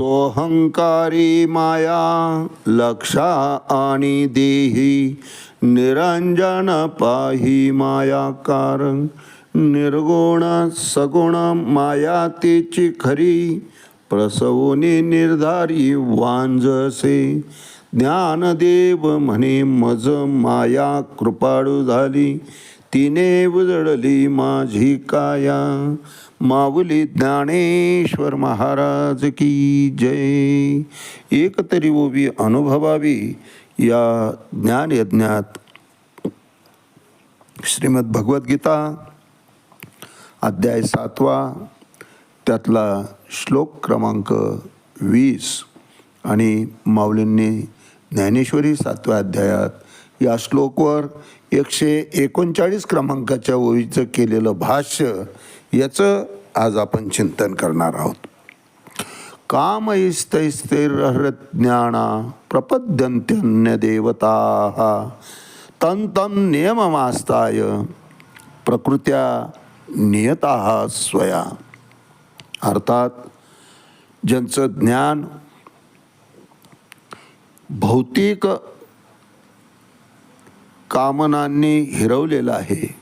सोहंकारी माया लक्षा आणि देही निरंजन पाही माया कारण निर्गुण सगुण माया तिची खरी प्रसवनी निर्धारी वांजसे. ज्ञानदेव म्हणे मज माया कृपाळू झाली तिने उजळली माझी काया. माऊली ज्ञानेश्वर महाराज की जय. एक तरी ओवी अनुभवावी या ज्ञानयज्ञात. श्रीमद भगवद्गीता अध्याय सातवा त्यातला श्लोक क्रमांक वीस. आणि माऊलींनी ज्ञानेश्वरी सातव्या अध्यायात या श्लोकवर एकशे एकोणचाळीस क्रमांकाच्या ओळीचं केलेलं भाष्य याचं आज आपण चिंतन करणार आहोत. कामैस्तैस्तैर्हृज्ञाना प्रपद्यन्त्यन्य देवता तं तं नियममास्ताय प्रकृत्या नियता स्वया. अर्थात ज्यांचं ज्ञान भौतिक कामनांनी हिरवलेलं आहे.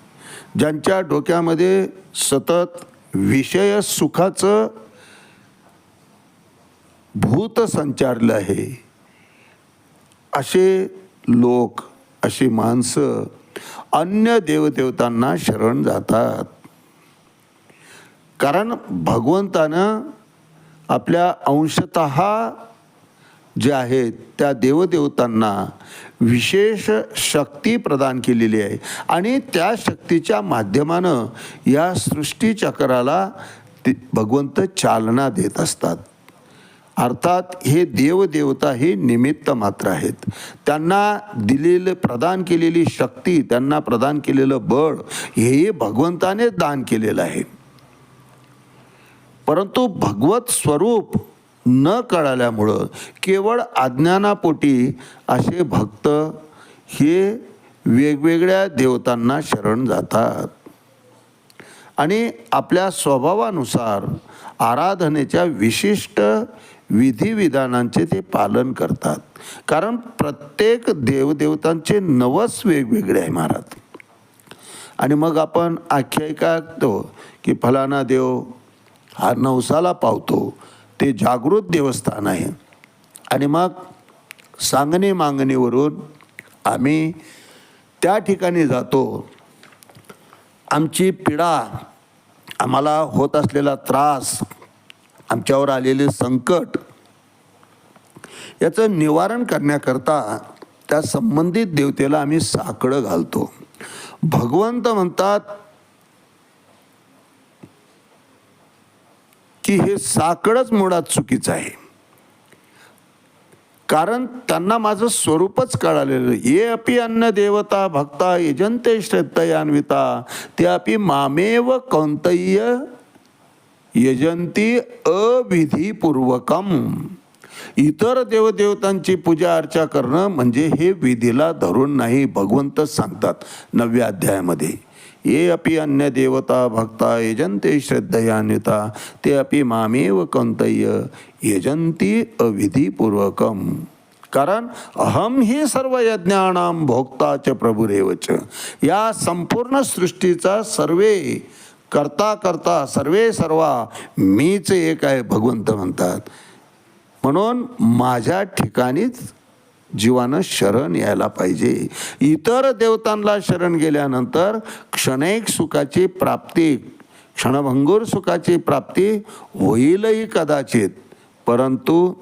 ज्यांच्या डोक्यामध्ये सतत विषय सुखाचं भूत संचारलं आहे. असे लोक अशी माणसं अन्य देवदेवतांना शरण जातात. कारण भगवंतानं आपल्या अंशत जे आहेत त्या देवदेवतांना विशेष शक्ती प्रदान केलेली आहे. आणि त्या शक्तीच्या माध्यमानं या सृष्टीचक्राला ते भगवंत चालना देत असतात. अर्थात हे देवदेवता हे निमित्त मात्र आहेत. त्यांना दिलेलं प्रदान केलेली शक्ती त्यांना प्रदान केलेलं बळ हे भगवंताने दान केलेलं आहे. परंतु भगवत स्वरूप न कळाल्यामुळं केवळ अज्ञानापोटी असे भक्त हे वेगवेगळ्या देवतांना शरण जातात. आणि आपल्या स्वभावानुसार आराधनेच्या विशिष्ट विधिविधानांचे ते पालन करतात. कारण प्रत्येक देवदेवतांचे नवस वेगवेगळे आहे महाराज. आणि मग आपण आख्यायिका ऐकतो की फलाना देव हा नवसाला पावतो ते जागृत देवस्थान आहे. आणि मग सांगणे मागणीवरून आम्ही त्या ठिकाणी जातो. आमची पीडा आम्हाला होत असलेला त्रास आमच्यावर आलेले संकट याचं निवारण करण्याकरता त्या संबंधित देवतेला आम्ही साकडं घालतो. भगवंत म्हणतात की हे साकडंच मुळात चुकीचं आहे. कारण त्यांना माझं स्वरूपच कळालेलं ये अपि अन्न देवता भक्ता यजंते श्रद्धयान्विता ते अपि मामेव कौंतय्य यजंती अविधीपूर्वकम. इतर देवदेवतांची पूजा अर्चा करणं म्हणजे हे विधीला धरून नाही भगवंतच सांगतात नवव्या अध्यायामध्ये. ये अपि अन्य देवता भक्ता यजंते श्रद्धयान्विता ते अपि मामेव कौंतय्य यजंती अविधीपूर्वकम। कारण अहम ही सर्व यज्ञानाम भोक्ताच प्रभुरेवच या संपूर्ण सृष्टीचा सर्वे करता करता सर्वे सर्वा मीच एक आहे भगवंत म्हणतात। म्हणून माझ्या ठिकाणीच जीवानं शरण यायला पाहिजे. इतर देवतांना शरण गेल्यानंतर क्षणैक सुखाची प्राप्ती क्षणभंगूर सुखाची प्राप्ती होईलही कदाचित परंतु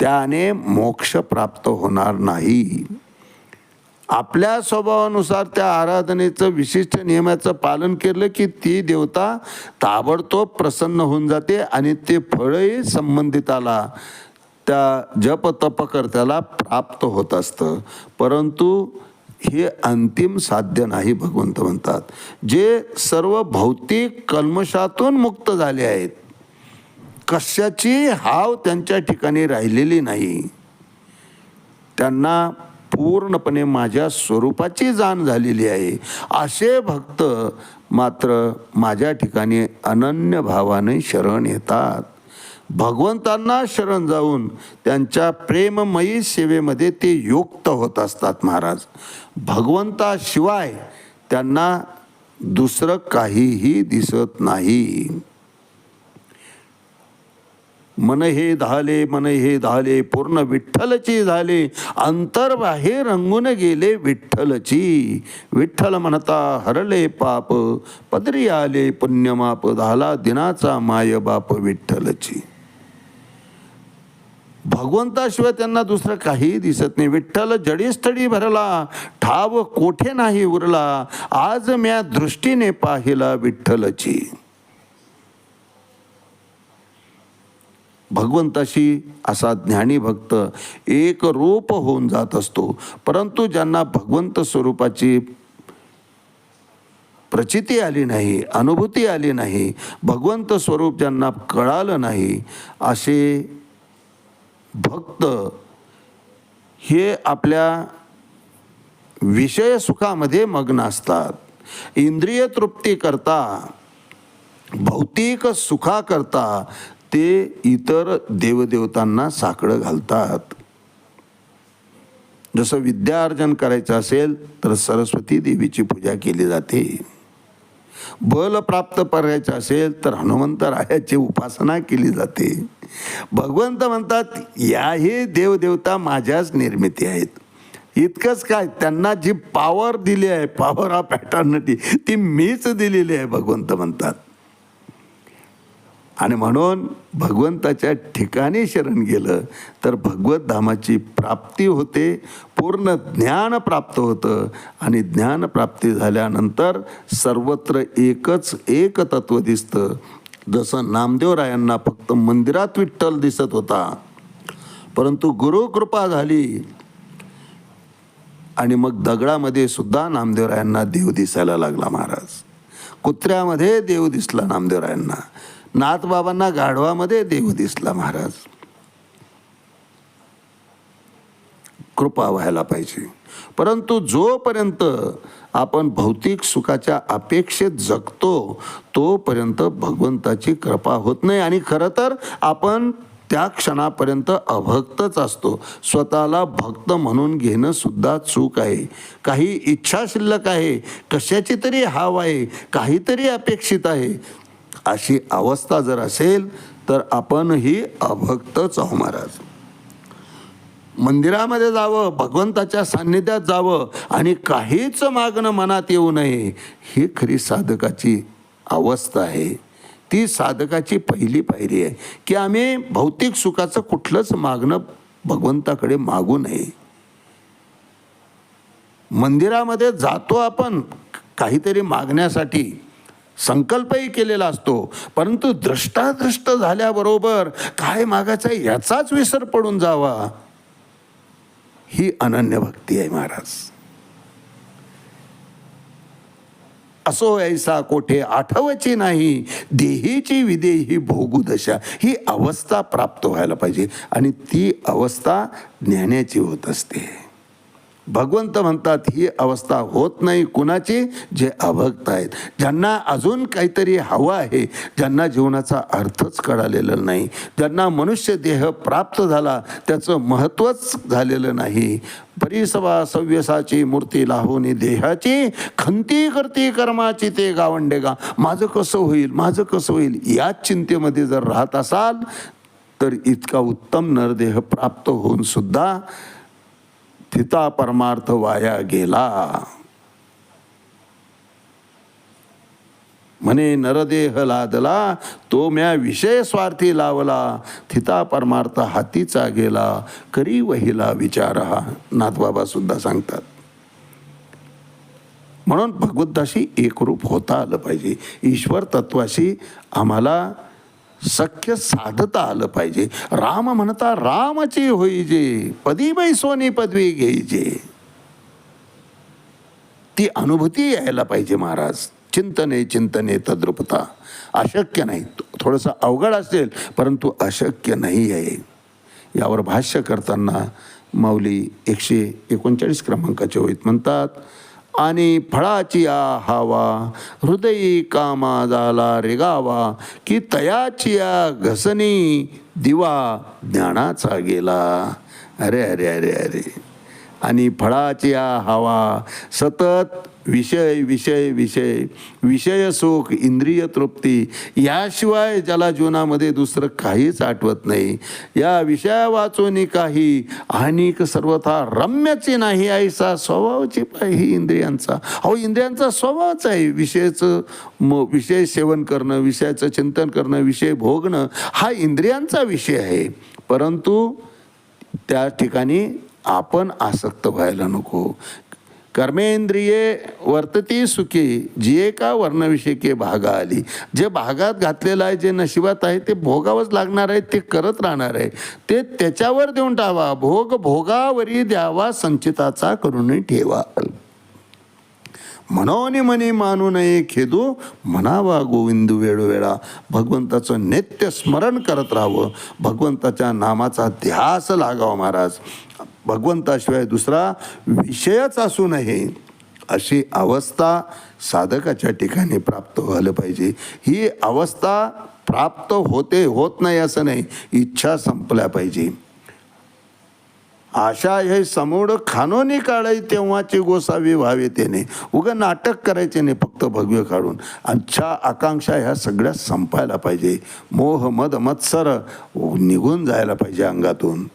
त्याने मोक्ष प्राप्त होणार नाही. आपल्या स्वभावानुसार त्या आराधनेचं विशिष्ट नियमाचं पालन केलं की ती देवता ताबडतोब प्रसन्न होऊन जाते आणि ते फळही संबंधिताला त्या जप तपकर्त्याला प्राप्त होत असतं. परंतु हे अंतिम साध्य नाही भगवंत म्हणतात. जे सर्व भौतिक कल्मशातून मुक्त झाले आहेत कशाची हाव त्यांच्या ठिकाणी राहिलेली नाही. त्यांना पूर्णपणे माझ्या स्वरूपाची जाण झालेली आहे. असे भक्त मात्र माझ्या ठिकाणी अनन्य भावाने शरण येतात. भगवंतांना शरण जाऊन त्यांच्या प्रेममयी सेवेमध्ये ते युक्त होत असतात महाराज. भगवंताशिवाय त्यांना दुसरं काहीही दिसत नाही. मन हे धाले मन हे धाले पूर्ण विठ्ठलची झाले. अंतर्बाहेर रंगून गेले विठ्ठलची. विठ्ठल म्हणता हरले पाप पदरी आले पुण्यमाप झाला दिनाचा माय बाप विठ्ठलची. भगवंताशिवाय त्यांना दुसरं काही दिसत नाही. विठ्ठल जडीस्थळी भरला ठाव कोठे नाही उरला. आज म्या दृष्टीने पाहिला विठ्ठलची. भगवंताशी असा ज्ञानी भक्त एक रूप होऊन जात असतो. परंतु ज्यांना भगवंत स्वरूपाची प्रचिती आली नाही अनुभूती आली नाही भगवंत स्वरूप ज्यांना कळालं नाही असे भक्त हे आपल्या विषय सुखामध्ये मग्न असतात. इंद्रिय तृप्ती करता भौतिक सुखाकरता ते इतर देवदेवतांना साकडं घालतात. जसं विद्यार्जन करायचं असेल तर सरस्वती देवीची पूजा केली जाते. बल प्राप्त करायचं असेल तर हनुमंतरायाची उपासना केली जाते. भगवंत म्हणतात याही देवदेवता माझ्याच निर्मिती आहेत. इतकंच काय त्यांना जी पॉवर दिली आहे पॉवर ऑफ ॲटर्निटी ती मीच दिलेली आहे भगवंत म्हणतात. आणि म्हणून भगवंताच्या ठिकाणी शरण गेलं तर भगवत धामाची प्राप्ती होते पूर्ण ज्ञान प्राप्त होतं. आणि ज्ञान प्राप्ती झाल्यानंतर सर्वत्र एकच एक तत्व दिसतं. जसं नामदेवरायांना फक्त मंदिरात विठ्ठल दिसत होता परंतु गुरुकृपा झाली. आणि मग दगडामध्ये सुद्धा नामदेवरायांना देव दिसायला लागला महाराज. कुत्र्यामध्ये देव दिसला नामदेवरायांना. नाथबाबांना गाढवामध्ये देव दिसला महाराज. कृपा व्हायला पाहिजे. परंतु जोपर्यंत आपण भौतिक सुखाच्या अपेक्षेत जगतो तोपर्यंत भगवंताची कृपा होत नाही. आणि खरं तर आपण त्या क्षणापर्यंत अभक्तच असतो. स्वतःला भक्त म्हणून घेणं सुद्धा चूक आहे. काही इच्छा शिल्लक आहे. कशाची तरी हाव आहे. काहीतरी अपेक्षित आहे. अशी अवस्था जर असेल तर आपणही अभक्तच आहो महाराज. मंदिरामध्ये जावं भगवंताच्या सान्निध्यात जावं आणि काहीच मागणं मनात येऊ नये ही खरी साधकाची अवस्था आहे. ती साधकाची पहिली पायरी आहे की आम्ही भौतिक सुखाचं कुठलंच मागणं भगवंताकडे मागू नये. मंदिरामध्ये जातो आपण काहीतरी मागण्यासाठी. संकल्पही केलेला असतो. परंतु दृष्टादृष्ट झाल्याबरोबर काय मागायचं आहे याचाच विसर पडून जावा. ही अनन्य भक्ती आहे महाराज. असो ऐसा कोठे आठवची नाही देहीची विदेही भोगू दशा. ही अवस्था प्राप्त व्हायला पाहिजे आणि ती अवस्था ज्ञानाची होत असते. भगवंत म्हणतात ही अवस्था होत नाही कुणाची जे अभक्त आहेत ज्यांना अजून काहीतरी हवं आहे ज्यांना जीवनाचा अर्थच कळालेला नाही ज्यांना मनुष्य देह प्राप्त झाला त्याचं महत्त्वच झालेलं नाही. परिसवा सव्यसाची मूर्ती लाहोनी देहाची खंती करती कर्माची ते गावंडेगा. माझं कसं होईल माझं कसं होईल याच चिंतेमध्ये जर राहत असाल तर इतका उत्तम नरदेह प्राप्त होऊन सुद्धा थिता परमार्थ वाया गेला. म्हणे नरदेह लादला तो म्या विषय स्वार्थी लावला. थिता परमार्थ हातीचा गेला. करी वहिला विचार हा नाथबाबा सुद्धा सांगतात. म्हणून भगवद्दाशी एकरूप होता आलं पाहिजे. ईश्वर तत्वाशी आम्हाला सख्य साधता आलं पाहिजे. राम म्हणता रामची होईजे पदी सोनी पदवी घेईजे ती अनुभूती यायला पाहिजे महाराज. चिंतने चिंतने तद्रुपता. अशक्य नाही. थोडंसं अवघड असेल परंतु अशक्य नाही आहे. यावर भाष्य करताना माऊली एकशे एकोणचाळीस क्रमांकाचे होईत म्हणतात आणि फळाची आ हावा हृदयी कामा झाला रेगावा की तयाची घसनी दिवा ज्ञानाचा गेला. अरे अरे अरे अरे. आणि फळाची हवा सतत विषय विषय विषय विषय सुख इंद्रिय तृप्ती याशिवाय ज्याला जीवनामध्ये दुसरं काहीच आठवत नाही. या विषया वाचून काही अनेक सर्वथा रम्याची नाही ऐसा स्वभावची पाही इंद्रियांचा. अहो इंद्रियांचा स्वभावच आहे. विषयाचं म विषय सेवन करणं विषयाचं चिंतन करणं विषय भोगणं हा इंद्रियांचा विषय आहे. परंतु त्या ठिकाणी आपण आसक्त व्हायला नको. कर्मेंद्रिये वर्तती सुखी जी एका वर्णविषयके भागा आली जे भागात घातलेलं आहे जे नशिबात आहे ते भोगावंच लागणार आहे ते करत राहणार आहे. ते त्याच्यावर देऊन टावा. भोग भोगावरी द्यावा संचिताचा करून ठेवा. मनोनी मनी मानू नये खेदू म्हणावा गोविंदू वेळोवेळा. भगवंताचं नित्य स्मरण करत राहावं. भगवंताच्या नामाचा ध्यास लागावा महाराज. भगवंताशिवाय दुसरा विषयच असू नये. अशी अवस्था साधकाच्या ठिकाणी प्राप्त व्हायला पाहिजे. ही अवस्था प्राप्त होते होत नाही असं नाही इच्छा संपल्या पाहिजे. आशा हे समोर खानोनी काढाय तेव्हाची गोसावी व्हावे त्याने उगं नाटक करायचे नाही फक्त भगवे काढून. अच्छा आकांक्षा ह्या सगळ्या संपायला पाहिजे. मोह मद मत्सर निघून जायला पाहिजे अंगातून.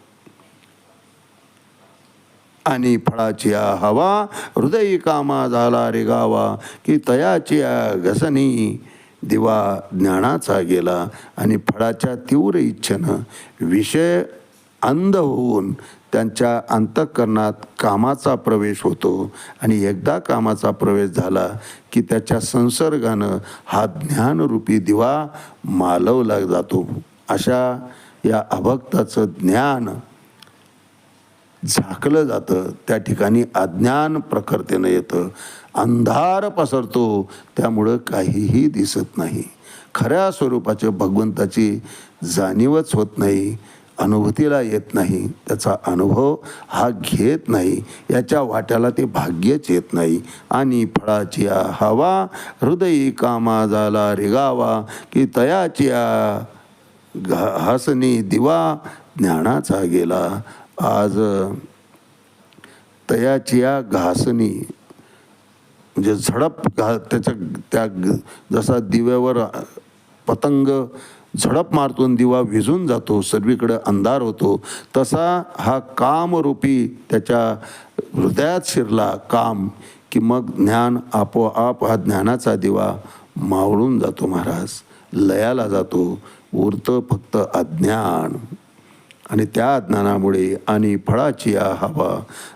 आणि फळाची हवा हृदय कामा झाला रे गावा की तयाची घसनी. दिवा ज्ञानाचा गेला आणि फळाच्या तीव्र इच्छेनं विषय अंध होऊन त्यांच्या अंतःकरणात कामाचा प्रवेश होतो. आणि एकदा कामाचा प्रवेश झाला की त्याच्या संसर्गानं हा ज्ञानरूपी दिवा मालवला जातो. अशा या अभक्ताचं ज्ञान झाकलं जातं. त्या ठिकाणी अज्ञान प्रखरतेनं येतं. अंधार पसरतो. त्यामुळं काहीही दिसत नाही. खऱ्या स्वरूपाच्या भगवंताची जाणीवच होत नाही. अनुभूतीला येत नाही. त्याचा अनुभव हा घेत नाही. याच्या वाट्याला ते भाग्यच येत नाही. आणि फळाची हवा हृदयी कामा झाला रेगावा की तयाची घा हसनी दिवा ज्ञानाचा गेला. आज तयाचिया घासणी म्हणजे झडप घा त्याच्या त्या जसा दिव्यावर पतंग झडप मारतून दिवा विझून जातो सर्वीकडे अंधार होतो तसा हा कामरूपी त्याच्या हृदयात शिरला काम की मग ज्ञान आपोआप हा ज्ञानाचा दिवा मावळून जातो महाराज लयाला जातो उरतं फक्त अज्ञान. आणि त्या ज्ञानामुळे आणि फळाची आ हवा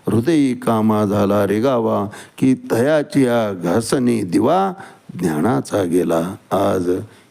हृदयी कामा झाला रेगावा की तयाची आ घासनी दिवा ज्ञानाचा गेला. आज